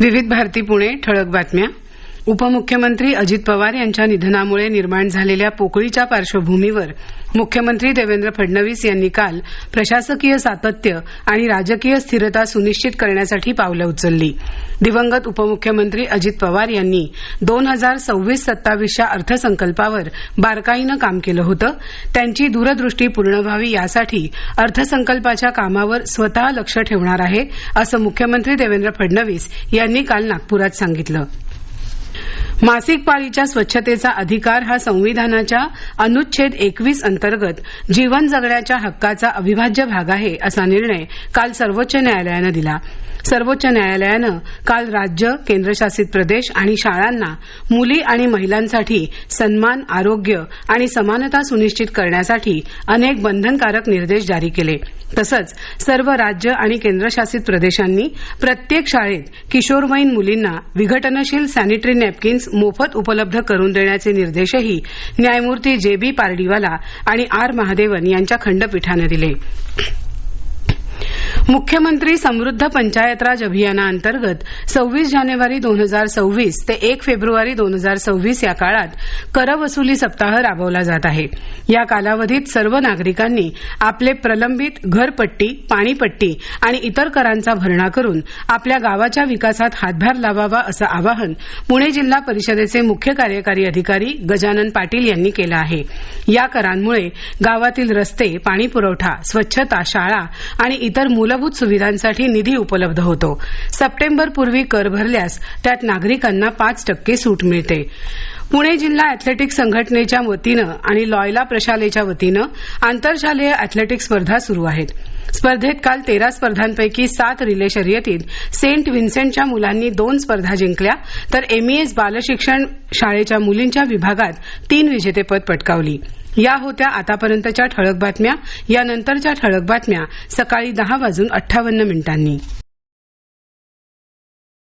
विविध भारती पुणे ठळक बातम्या. उपमुख्यमंत्री अजित पवार यांच्या निधनामुळे निर्माण झालेल्या पोकळीच्या पार्श्वभूमीवर मुख्यमंत्री देवेंद्र फडणवीस यांनी काल प्रशासकीय सातत्य आणि राजकीय स्थिरता सुनिश्चित करण्यासाठी पावलं उचलली. दिवंगत उपमुख्यमंत्री अजित पवार यांनी दोन हजार सव्वीस सत्तावीसच्या अर्थसंकल्पावर बारकाईनं काम केलं होतं. त्यांची दूरदृष्टी पूर्ण व्हावी यासाठी अर्थसंकल्पाच्या कामावर स्वतः लक्ष ठेवणार आहे असं मुख्यमंत्री देवेंद्र फडणवीस यांनी काल नागपुरात सांगितलं. मासिक पाळीच्या स्वच्छतेचा अधिकार हा संविधानाच्या अनुच्छेद एकवीस अंतर्गत जीवन जगण्याच्या हक्काचा अविभाज्य भाग आहे असा निर्णय काल सर्वोच्च न्यायालयानं दिला. सर्वोच्च न्यायालयानं काल राज्य केंद्रशासित प्रदेश आणि शाळांना मुली आणि महिलांसाठी सन्मान आरोग्य आणि समानता सुनिश्चित करण्यासाठी अनेक बंधनकारक निर्देश जारी केले. तसंच सर्व राज्य आणि केंद्रशासित प्रदेशांनी प्रत्येक शाळेत किशोरवयीन मुलींना विघटनशील सॅनिटरी नॅपकिन्स मोफत उपलब्ध करून देण्याचे निर्देशही न्यायमूर्ती जे बी पारडीवाला आणि आर महादेवन यांच्या खंडपीठानं दिले. मुख्यमंत्री समृद्ध पंचायत राज अभियानाअंतर्गत सव्वीस जानेवारी दोन हजार सव्वीस ते एक फेब्रुवारी दोन हजार सव्वीस या काळात करवसुली सप्ताह राबवला जात आहे. या कालावधीत सर्व नागरिकांनी आपले प्रलंबित घरपट्टी पाणीपट्टी आणि इतर करांचा भरणा करून आपल्या गावाच्या विकासात हातभार लावावा असं आवाहन पुणे जिल्हा परिषदेचे मुख्य कार्यकारी अधिकारी गजानन पाटील यांनी केलं आहे. या करांमुळे गावातील रस्ते पाणीपुरवठा स्वच्छता शाळा आणि इतर पायाभूत सुविधांसाठी निधी उपलब्ध होतो. सप्टेंबरपूर्वी कर भरल्यास त्यात नागरिकांना पाच टक्के सूट मिळते. पुणे जिल्हा अॅथलेटिक्स संघटनेच्या वतीनं आणि लॉयला प्रशालेच्या वतीनं आंतरशालेय अॅथलेटिक्स स्पर्धा सुरू आहेत. स्पर्धेत काल तेरा स्पर्धांपैकी सात रिले शर्यतीत सेंट विन्सेंटच्या मुलांनी दोन स्पर्धा जिंकल्या तर एमईएस बालशिक्षण शाळेच्या मुलींच्या विभागात तीन विजेतेपद पटकावली. या होत्या आतापर्यंतच्या ठळक बातम्या. यानंतरच्या ठळक बातम्या सकाळी दहा वाजून अठ्ठावन्न मिनिटांनी.